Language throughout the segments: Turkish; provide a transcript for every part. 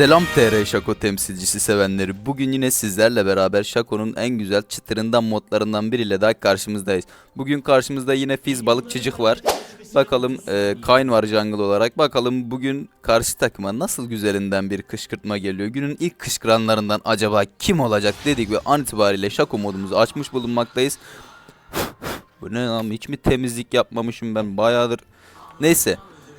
Selam TR Şako temsilcisi sevenleri. Bugün yine sizlerle beraber Şako'nun en güzel çıtırından modlarından biriyle daha karşımızdayız. Bugün karşımızda yine Fiz balıkçıcık var. Bakalım e, Kayn var jungle olarak. Bakalım bugün karşı takıma nasıl güzelinden bir kışkırtma geliyor. Günün ilk kışkıranlarından acaba kim olacak dedik ve an itibariyle Şako modumuzu açmış bulunmaktayız. Bu ne lan hiç mi temizlik yapmamışım ben bayağıdır. Neyse.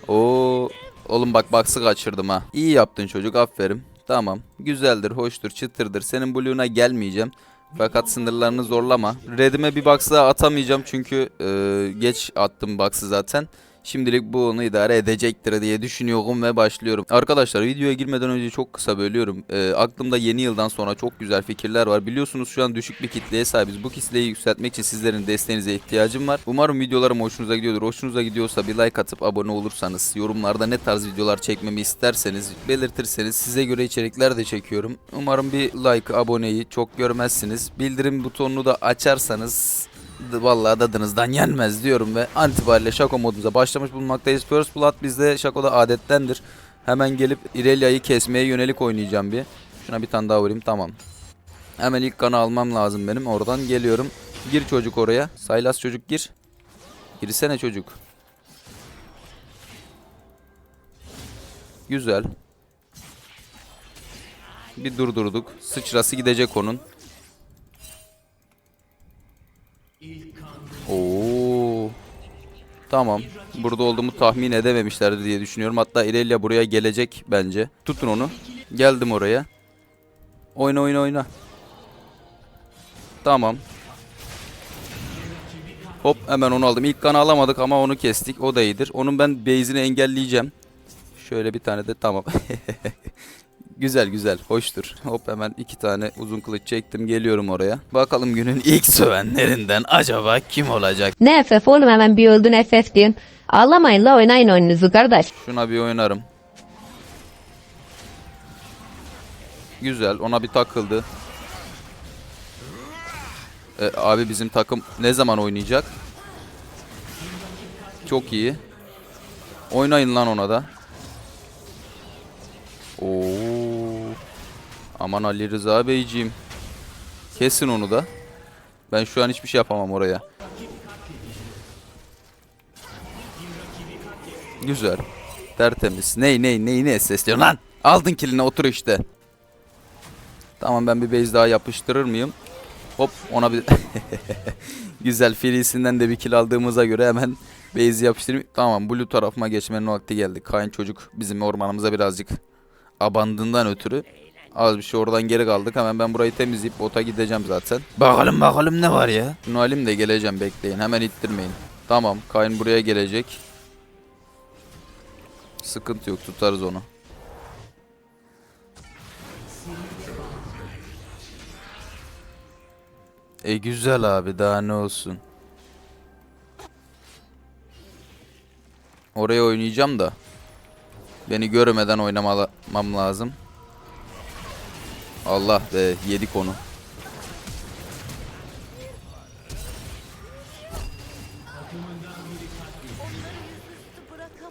O Oğlum bak baksı kaçırdım ha. İyi yaptın çocuk aferin. Tamam. Güzeldir, hoştur, çıtırdır. Senin Blue'una gelmeyeceğim. Fakat sınırlarını zorlama. Red'ime bir box atamayacağım çünkü e, geç attım box'ı zaten. Şimdilik bu onu idare edecektir diye düşünüyorum ve başlıyorum. Arkadaşlar videoya girmeden önce çok kısa bölüyorum. E, aklımda yeni yıldan sonra çok güzel fikirler var. Biliyorsunuz şu an düşük bir kitleye sahibiz. Bu kitleyi yükseltmek için sizlerin desteğinize ihtiyacım var. Umarım videolarım hoşunuza gidiyordur. Hoşunuza gidiyorsa bir like atıp abone olursanız, yorumlarda ne tarz videolar çekmemi isterseniz belirtirseniz size göre içerikler de çekiyorum. Umarım bir like, aboneyi çok görmezsiniz. Bildirim butonunu da açarsanız Vallahi dadınızdan yenmez diyorum ve an itibariyle Şako modumuza başlamış bulunmaktayız. First Blood bizde Şako'da adettendir. Hemen gelip Irelia'yı kesmeye yönelik oynayacağım bir. Şuna bir tane daha vurayım tamam. Hemen ilk kanı almam lazım benim. Oradan geliyorum. Gir çocuk oraya. Saylas çocuk gir. Girsene çocuk. Güzel. Bir durdurduk. Sıçrası gidecek onun. Oo. Tamam. Burada olduğumu tahmin edememişlerdi diye düşünüyorum. Hatta Irelia buraya gelecek bence. Tutun onu. Geldim oraya. Oyna oyna oyna. Tamam. Hop hemen onu aldım. İlk kanı alamadık ama onu kestik. O da iyidir. Onun ben base'ini engelleyeceğim. Şöyle bir tane de tamam. güzel güzel. Hoştur. Hop hemen iki tane uzun kılıç çektim. Geliyorum oraya. Bakalım günün ilk sövenlerinden acaba kim olacak? Ne FF oğlum hemen bir öldün FF diyorsun. Ağlamayın la oynayın oyununuzu kardeş. Şuna bir oynarım. Güzel. Ona bir takıldı. E, abi bizim takım ne zaman oynayacak? Çok iyi. Oynayın lan ona da. Aman Ali Rıza Beyciğim. Kesin onu da. Ben şu an hiçbir şey yapamam oraya. Güzel. Tertemiz. Ney ney ney ne sesliyorsun lan? Aldın kiline otur işte. Tamam ben bir base daha yapıştırır mıyım? Hop ona bir... Güzel filisinden de bir kill aldığımıza göre hemen base yapıştırayım. Tamam blue tarafıma geçmenin vakti geldi. Kayn çocuk bizim ormanımıza birazcık abandığından ötürü. Az bir şey oradan geri kaldık. Hemen ben burayı temizleyip bota gideceğim zaten. Bakalım bakalım ne var ya. Şunu alayım da geleceğim bekleyin. Hemen ittirmeyin. Tamam Kayn buraya gelecek. Sıkıntı yok tutarız onu. E güzel abi daha ne olsun. Oraya oynayacağım da. Beni görmeden oynamam lazım. Allah be yedik onu.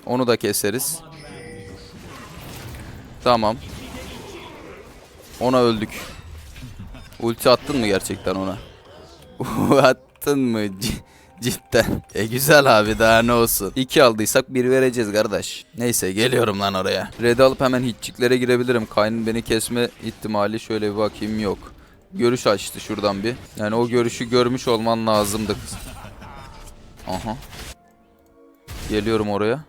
Onu da keseriz. Tamam. Ona öldük. Ulti attın mı gerçekten ona? attın mı? Cidden. E güzel abi daha ne olsun. İki aldıysak bir vereceğiz kardeş. Neyse geliyorum lan oraya. Red alıp hemen hitçiklere girebilirim. Kayn'ın beni kesme ihtimali şöyle bir bakayım yok. Görüş açtı şuradan bir. Yani o görüşü görmüş olman lazımdı. Aha. Geliyorum oraya.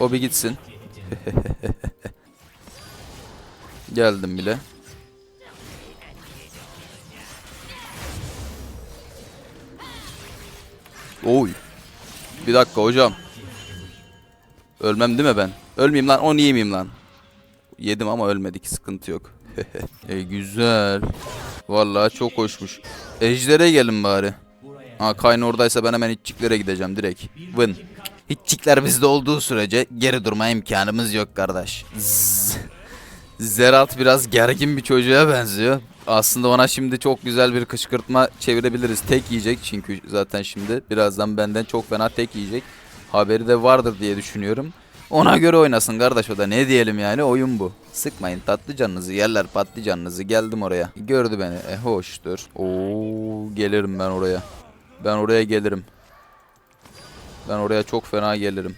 O bir gitsin. Geldim bile. Oy. Bir dakika hocam. Ölmem değil mi ben? Ölmeyeyim lan. Onu yemeyeyim lan. Yedim ama ölmedik. Sıkıntı yok. e güzel. Vallahi çok hoşmuş. Ejder'e gelin bari. Ha Kayn oradaysa ben hemen hitçiklere gideceğim direkt. Win. Hitçikler bizde olduğu sürece geri durma imkanımız yok kardeş. Zerat biraz gergin bir çocuğa benziyor. Aslında ona şimdi çok güzel bir kışkırtma çevirebiliriz. Tek yiyecek çünkü zaten şimdi. Birazdan benden çok fena tek yiyecek. Haberi de vardır diye düşünüyorum. Ona göre oynasın kardeş o da ne diyelim yani oyun bu. Sıkmayın tatlı canınızı yerler patlı canınızı geldim oraya. Gördü beni e hoştur. Oo gelirim ben oraya. Ben oraya gelirim. Ben oraya çok fena gelirim.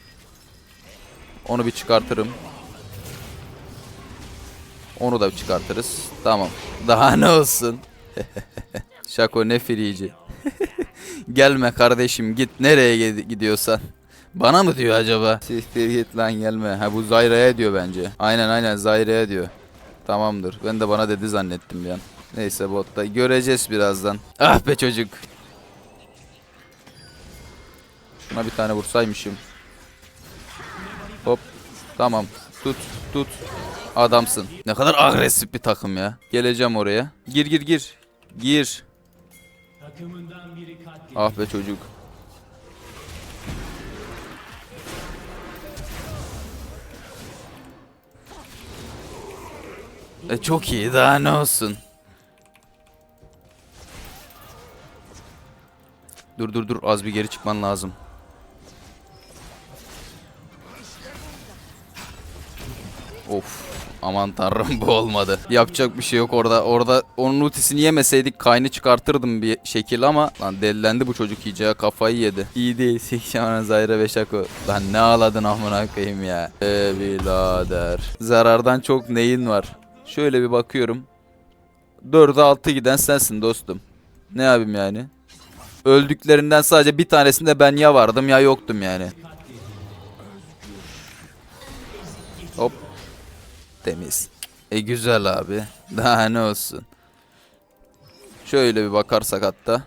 Onu bir çıkartırım. Onu da çıkartırız. Tamam. Daha ne olsun? Şako ne firici. Gelme kardeşim git nereye gid- gidiyorsan. Bana mı diyor acaba? Siktir git lan gelme. Ha bu Zayra'ya diyor bence. Aynen aynen Zayra'ya diyor. Tamamdır. Ben de bana dedi zannettim bir an. Neyse botta göreceğiz birazdan. Ah be çocuk. Şuna bir tane vursaymışım. Hop. Tamam. Tut tut. Adamsın. Ne kadar agresif bir takım ya. Geleceğim oraya. Gir gir gir. Gir. Ah be çocuk. E çok iyi daha ne olsun. Dur dur dur az bir geri çıkman lazım. Of aman tanrım bu olmadı. Yapacak bir şey yok orada. Orada onun ultisini yemeseydik kaynı çıkartırdım bir şekil ama lan delilendi bu çocuk iyice kafayı yedi. İyi değil Sikşaman Zayra ve Şako. Lan ne ağladın amına koyayım ya. E birader. Zarardan çok neyin var? Şöyle bir bakıyorum. 4'e 6 giden sensin dostum. Ne yapayım yani? Öldüklerinden sadece bir tanesinde ben ya vardım ya yoktum yani. Hop. Temiz. E güzel abi. Daha ne olsun. Şöyle bir bakarsak hatta.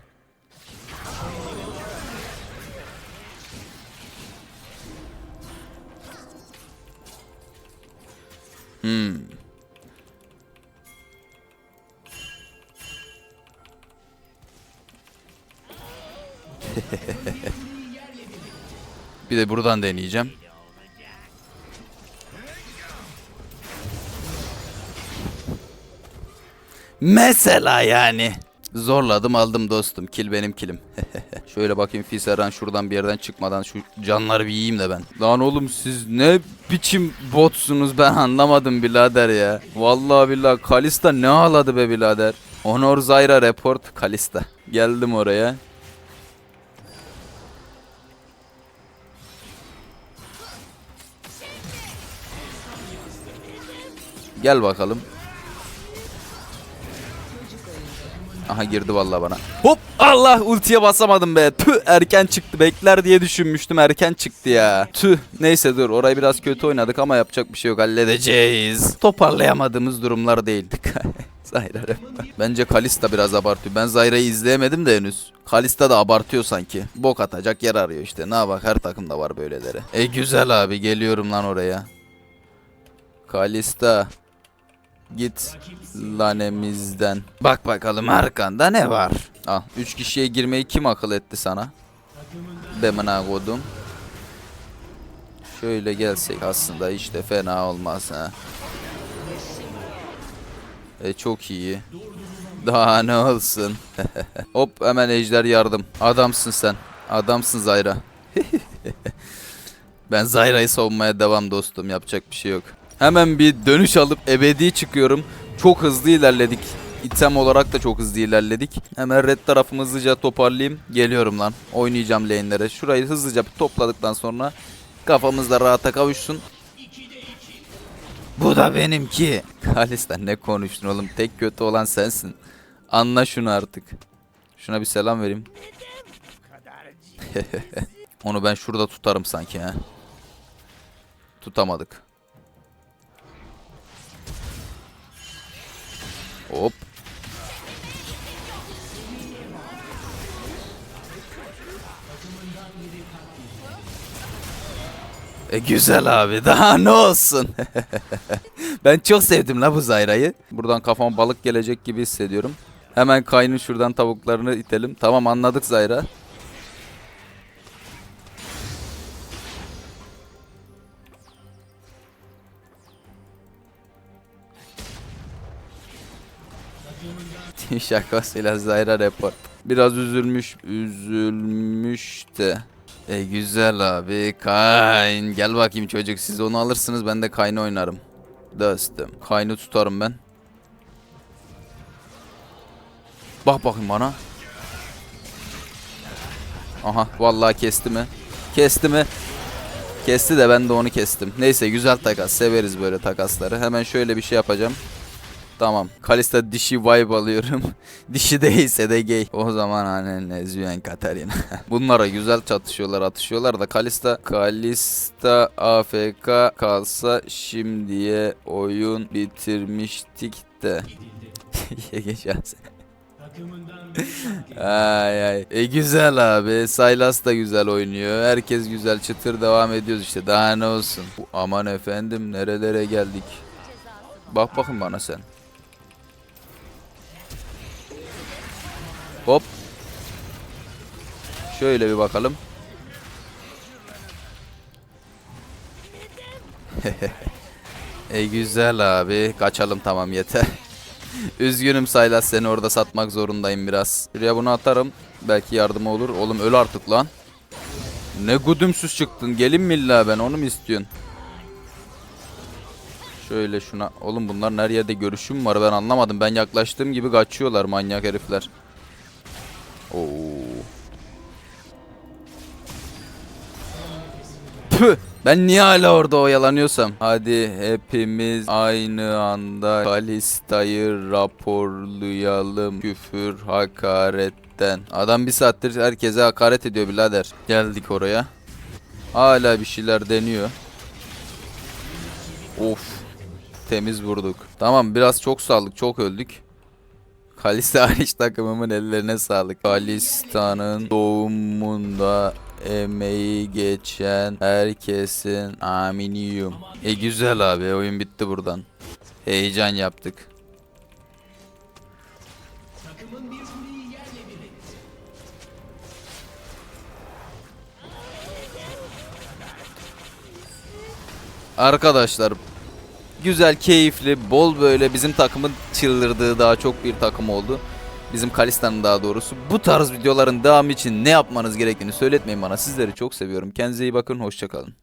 Hmm. bir de buradan deneyeceğim. Mesela yani. Zorladım aldım dostum. Kil benim kilim. Şöyle bakayım Fiseran şuradan bir yerden çıkmadan şu canları bir yiyeyim de ben. Lan oğlum siz ne biçim botsunuz ben anlamadım birader ya. Vallahi billahi Kalista ne ağladı be birader. Honor Zyra report Kalista. Geldim oraya. Gel bakalım. Aha girdi vallahi bana. Hop Allah ultiye basamadım be. Tüh erken çıktı. Bekler diye düşünmüştüm. Erken çıktı ya. Tüh. Neyse dur. Orayı biraz kötü oynadık ama yapacak bir şey yok. Halledeceğiz. Toparlayamadığımız durumlar değildik. Zayra Bence Kalista biraz abartıyor. Ben Zayra'yı izleyemedim de henüz. Kalista da abartıyor sanki. Bok atacak yer arıyor işte. Ne bak her takımda var böyleleri. E güzel abi geliyorum lan oraya. Kalista. Git lanemizden. Bak bakalım arkanda ne var? Ah, üç kişiye girmeyi kim akıl etti sana? Demına kodum. Şöyle gelsek aslında de fena olmaz ha. E çok iyi. Daha ne olsun. Hop hemen ejder yardım. Adamsın sen. Adamsın Zayra. ben Zayra'yı savunmaya devam dostum. Yapacak bir şey yok. Hemen bir dönüş alıp ebedi çıkıyorum. Çok hızlı ilerledik. İtem olarak da çok hızlı ilerledik. Hemen red tarafımı hızlıca toparlayayım. Geliyorum lan. Oynayacağım lane'lere. Şurayı hızlıca bir topladıktan sonra kafamızda rahata kavuşsun. Bu da benimki. Kalistan ne konuştun oğlum? Tek kötü olan sensin. Anla şunu artık. Şuna bir selam vereyim. Onu ben şurada tutarım sanki ha. Tutamadık. Hop. E güzel abi daha ne olsun. ben çok sevdim la bu Zayra'yı. Buradan kafama balık gelecek gibi hissediyorum. Hemen Kayn'ın şuradan tavuklarını itelim. Tamam anladık Zayra. Şakasıyla Zayra report. Biraz üzülmüş, üzülmüş de. E güzel abi. Kayn. Gel bakayım çocuk. Siz onu alırsınız ben de Kayn'ı oynarım. Dostum. Kayn'ı tutarım ben. Bak bakayım bana. Aha vallahi kesti mi? Kesti mi? Kesti de ben de onu kestim. Neyse güzel takas. Severiz böyle takasları. Hemen şöyle bir şey yapacağım. Tamam. Kalista dişi vibe alıyorum. dişi değilse de gay. O zaman hani Nezüyen Katarina. Bunlara güzel çatışıyorlar atışıyorlar da Kalista Kalista AFK kalsa şimdiye oyun bitirmiştik de. Geçen ay ay. E güzel abi. Saylas da güzel oynuyor. Herkes güzel çıtır devam ediyoruz işte. Daha ne olsun. Bu- Aman efendim nerelere geldik. Bak bakın bana sen. Hop. Şöyle bir bakalım. e güzel abi. Kaçalım tamam yeter. Üzgünüm Saylas seni orada satmak zorundayım biraz. Şuraya bunu atarım. Belki yardım olur. Oğlum öl artık lan. Ne gudümsüz çıktın. Gelin mi illa ben onu mu istiyorsun? Şöyle şuna. Oğlum bunların her yerde görüşüm var ben anlamadım. Ben yaklaştığım gibi kaçıyorlar manyak herifler. Oo. Püh! Ben niye hala orada oyalanıyorsam? Hadi hepimiz aynı anda Kalista'yı raporlayalım. Küfür hakaretten. Adam bir saattir herkese hakaret ediyor birader. Geldik oraya. Hala bir şeyler deniyor. Of. Temiz vurduk. Tamam biraz çok sağlık çok öldük. Kalista hariç takımımın ellerine sağlık. Kalista'nın doğumunda emeği geçen herkesin aminiyum. E güzel abi oyun bitti buradan. Heyecan yaptık. Arkadaşlar güzel, keyifli, bol böyle bizim takımın çıldırdığı daha çok bir takım oldu. Bizim Kalista'nın daha doğrusu. Bu tarz videoların devamı için ne yapmanız gerektiğini söyletmeyin bana. Sizleri çok seviyorum. Kendinize iyi bakın. Hoşçakalın.